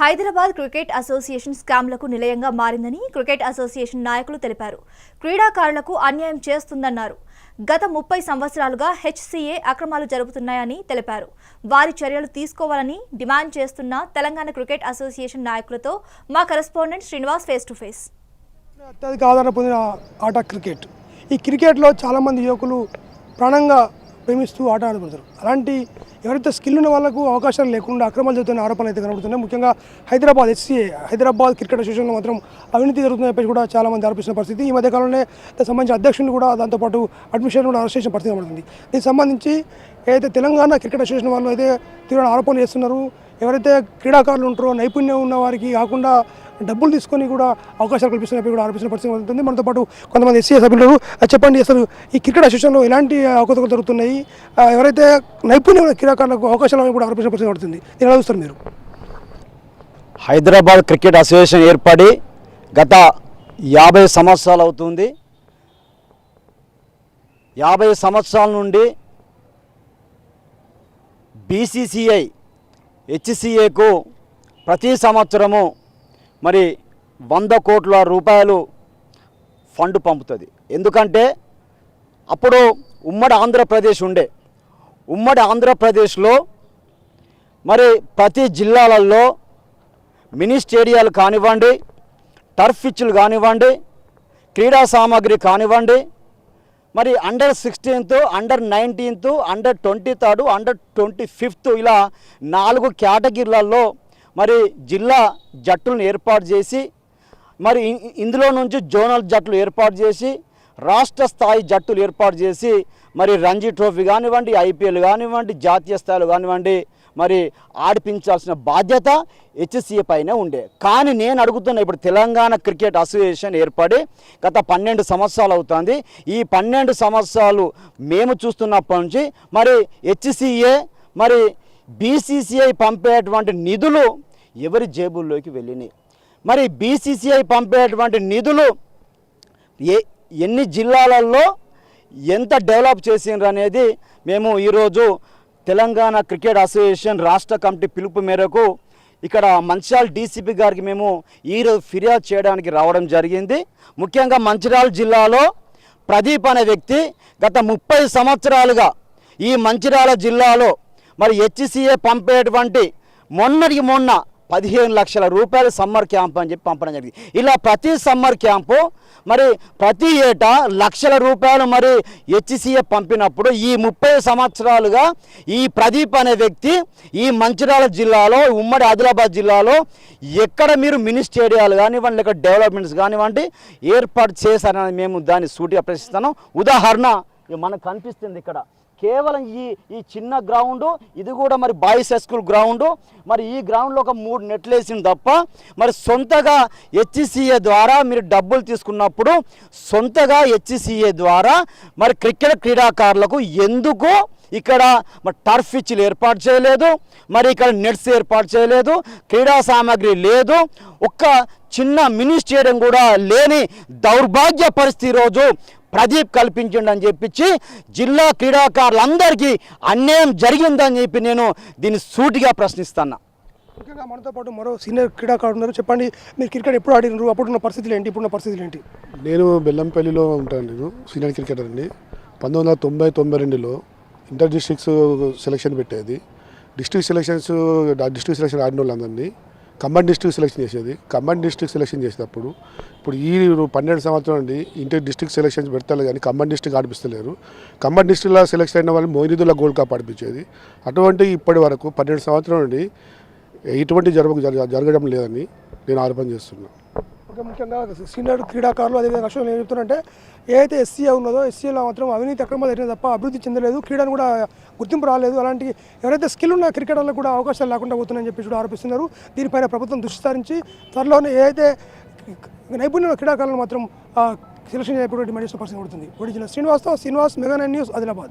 Hyderabad cricket association స్కామ్లకు నిలయంగా మారిందని cricket association నాయకులు తెలిపారు. క్రీడాకారులకు అన్యాయం చేస్తుందన్నారు. గత ముప్పై సంవత్సరాలుగా హెచ్సీఏ అక్రమాలు జరుగుతున్నాయని తెలిపారు. వారి చర్యలు తీసుకోవాలని డిమాండ్ చేస్తున్న తెలంగాణ క్రికెట్ అసోసియేషన్ నాయకులతో మా correspondent Srinivas face to face. అత్యధిక ఆదరణ పొందిన ఆట క్రికెట్. ఈ క్రికెట్లో చాలామంది యువకులు ప్రాణంగా ప్రేమిస్తూ ఆట ఆడుతుంటారు అలాంటి ఎవరైతే స్కిల్ ఉన్న వాళ్ళకు అవకాశాలు లేకుండా అక్రమాలు జరుగుతున్న ఆరోపణలు అయితే కనబడుతున్నాయి. ముఖ్యంగా హైదరాబాద్ హెచ్సీఏ హైదరాబాద్ క్రికెట్ అసోసియేషన్లో మాత్రం అవినీతి జరుగుతున్న చెప్పేసి కూడా చాలామంది ఆరోపిస్తున్న పరిస్థితి. ఈ మధ్య కాలంలోనే దానికి సంబంధించిన అధ్యక్షుని కూడా దాంతోపాటు అడ్మిషన్ కూడా అరెస్ట్ చేసిన పరిస్థితి కనబడుతుంది. దీనికి సంబంధించి ఏదైతే తెలంగాణ క్రికెట్ అసోసియేషన్ వాళ్ళు అయితే తీవ్ర ఆరోపణలు చేస్తున్నారు ఎవరైతే క్రీడాకారులు ఉంటారో నైపుణ్యం ఉన్న వారికి కాకుండా డబ్బులు తీసుకొని కూడా అవకాశాలు కల్పిస్తున్నప్పుడు కూడా ఆరోపిస్తున్న పరిస్థితి ఉంటుంది మనతో పాటు కొంతమంది ఎస్సీ సభ్యులు చెప్పండి అసలు ఈ క్రికెట్ అసోసియేషన్లో ఎలాంటి అవకతవకలు జరుగుతున్నాయి? ఎవరైతే నైపుణ్యం క్రీడాకారులకు అవకాశాలు కూడా ఆరోపించిన పరిస్థితి పడుతుంది దీని ఎలా చూస్తారు మీరు? హైదరాబాద్ క్రికెట్ అసోసియేషన్ ఏర్పడి గత యాభై సంవత్సరాలు అవుతుంది. యాభై సంవత్సరాల నుండి బీసీసీఐ హెచ్సిఏకు ప్రతి సంవత్సరము మరి వంద కోట్ల రూపాయలు ఫండ్ పంపుతుంది. ఎందుకంటే అప్పుడు ఉమ్మడి ఆంధ్రప్రదేశ్ ఉండే. ఉమ్మడి ఆంధ్రప్రదేశ్లో మరి ప్రతి జిల్లాలలో మినీ స్టేడియాలు కానివ్వండి టర్ఫ్ ఇచ్చులు కానివ్వండి క్రీడా సామాగ్రి కానివ్వండి మరి under sixteenth under nineteenth under twenty third under twenty fifth ఇలా నాలుగు కేటగిరీలలో మరి జిల్లా జట్టులను ఏర్పాటు చేసి మరి ఇందులో నుంచి జోనల్ జట్లు ఏర్పాటు చేసి రాష్ట్ర స్థాయి జట్టులు ఏర్పాటు చేసి మరి రంజీ ట్రోఫీ కానివ్వండి ఐపీఎల్ కానివ్వండి జాతీయ స్థాయిలో కానివ్వండి మరి ఆడిపించాల్సిన బాధ్యత హెచ్సిఏ పైన ఉండే. కానీ నేను అడుగుతున్న ఇప్పుడు తెలంగాణ క్రికెట్ అసోసియేషన్ ఏర్పడి గత పన్నెండు సంవత్సరాలు అవుతుంది. ఈ పన్నెండు సంవత్సరాలు మేము చూస్తున్నప్పటి నుంచి మరి హెచ్సిఏ మరి బీసీసీఐ పంపేటువంటి నిధులు ఎవరి జేబుల్లోకి వెళ్ళినాయి? మరి బీసీసీఐ పంపేటువంటి నిధులు ఏ ఎన్ని జిల్లాలలో ఎంత డెవలప్ చేసిండ్రు అనేది మేము ఈరోజు తెలంగాణ క్రికెట్ అసోసియేషన్ రాష్ట్ర కమిటీ పిలుపు మేరకు ఇక్కడ మంచిర్యాల డీసీపీ గారికి మేము ఈరోజు ఫిర్యాదు చేయడానికి రావడం జరిగింది. ముఖ్యంగా మంచిర్యాల జిల్లాలో ప్రదీప్ అనే వ్యక్తి గత ముప్పై సంవత్సరాలుగా ఈ మంచిర్యాల జిల్లాలో మరి హెచ్సిఏ పంపేటువంటి మొన్నటికి మొన్న పదిహేను లక్షల రూపాయలు సమ్మర్ క్యాంప్ అని చెప్పి పంపడం జరిగింది. ఇలా ప్రతి సమ్మర్ క్యాంపు మరి ప్రతి ఏటా లక్షల రూపాయలు మరి హెచ్సిఏ పంపినప్పుడు ఈ ముప్పై సంవత్సరాలుగా ఈ ప్రదీప్ అనే వ్యక్తి ఈ మంచిర్యాల జిల్లాలో ఉమ్మడి ఆదిలాబాద్ జిల్లాలో ఎక్కడ మీరు మినీ స్టేడియాలు కానివ్వండి లేక డెవలప్మెంట్స్ కానివ్వండి ఏర్పాటు చేశారని మేము దాన్ని సూటిగా ప్రశ్నిస్తాను ఉదాహరణ మనకు కనిపిస్తుంది ఇక్కడ. కేవలం ఈ ఈ చిన్న గ్రౌండ్ ఇది కూడా మరి బాయ్స్ హై స్కూల్ గ్రౌండ్. మరి ఈ గ్రౌండ్లో ఒక మూడు నెట్లు వేసింది తప్ప మరి సొంతగా హెచ్సిఏ ద్వారా మీరు డబ్బులు తీసుకున్నప్పుడు సొంతగా హెచ్సిఏ ద్వారా మరి క్రికెట్ క్రీడాకారులకు ఎందుకు ఇక్కడ మరి టర్ఫ్ ఇచ్చిలు ఏర్పాటు చేయలేదు మరి ఇక్కడ నెట్స్ ఏర్పాటు చేయలేదు క్రీడా సామాగ్రి లేదు ఒక్క చిన్న మినీ స్టేడియం కూడా లేని దౌర్భాగ్య పరిస్థితి రోజు ప్రదీప్ కల్పించండి అని చెప్పించి జిల్లా క్రీడాకారులందరికీ అన్యాయం జరిగిందని చెప్పి నేను దీన్ని సూటిగా ప్రశ్నిస్తున్నా. ముఖ్యంగా మనతో పాటు మరో సీనియర్ క్రీడాకారులు ఉన్నారు. చెప్పండి మీరు క్రికెట్ ఎప్పుడు ఆడినారు? అప్పుడున్న పరిస్థితులు ఏంటి? ఇప్పుడున్న పరిస్థితులు ఏంటి? నేను బెల్లంపల్లిలో ఉంటాను నేను సీనియర్ క్రికెటర్ అండి. పంతొమ్మిది వందల తొంభై తొంభై రెండులో ఇంటర్ డిస్ట్రిక్ట్స్ సెలక్షన్ పెట్టేది. డిస్ట్రిక్ట్ సెలక్షన్స్ డిస్ట్రిక్ట్ సెలక్షన్ ఆడిన వాళ్ళందరినీ ఖమ్మం డిస్ట్రిక్ట్ సెలెక్షన్ చేసేది. ఖమ్మం డిస్ట్రిక్ట్ సెలెక్షన్ చేసేటప్పుడు ఇప్పుడు ఈ పన్నెండు సంవత్సరం నుండి ఇంటర్ డిస్ట్రిక్ట్ సెలెక్షన్ పెడతారు కానీ ఖమ్మం డిస్ట్రిక్ట్ ఆడిపిస్తలేరు. ఖమ్మం డిస్ట్రిక్ట్లో సెలెక్షన్ అయిన వాళ్ళు మోయినిదుల్లా గోల్డ్ కప్ ఆడిపించేది. అటువంటి ఇప్పటి వరకు పన్నెండు సంవత్సరం నుండి ఎటువంటి జరగ జరగ- జరగడం లేదని నేను ఆరోపణ చేస్తున్నాను ఓకే ముఖ్యంగా సీనియర్ క్రీడాకారులు అదేవిధంగా అశ్వం నేను చెప్తున్నారంటే ఏదైతే ఎస్సీఏ ఉన్నదో ఎస్సీఏలో మాత్రం అవినీతి అక్రమాలు జరిగిన తప్ప అభివృద్ధి చెందలేదు క్రీడను కూడా గుర్తింపు రాలేదు. అలాంటి ఎవరైతే స్కిల్ ఉన్న క్రికెటర్లకు కూడా అవకాశాలు లేకుండా పోతున్నాయని చెప్పి కూడా ఆరోపిస్తున్నారు. దీనిపైన ప్రభుత్వం దృష్టి సారించి త్వరలోనే ఏదైతే నైపుణ్యం క్రీడాకారులను మాత్రం సెలక్షన్ చేయకుండా డిమాండ్ చేసిన పరిస్థితి పడుతుంది ఒడిజినల్ శ్రీనివాస్తో శ్రీనివాస్ మెగా న్యూస్ ఆదిలాబాద్.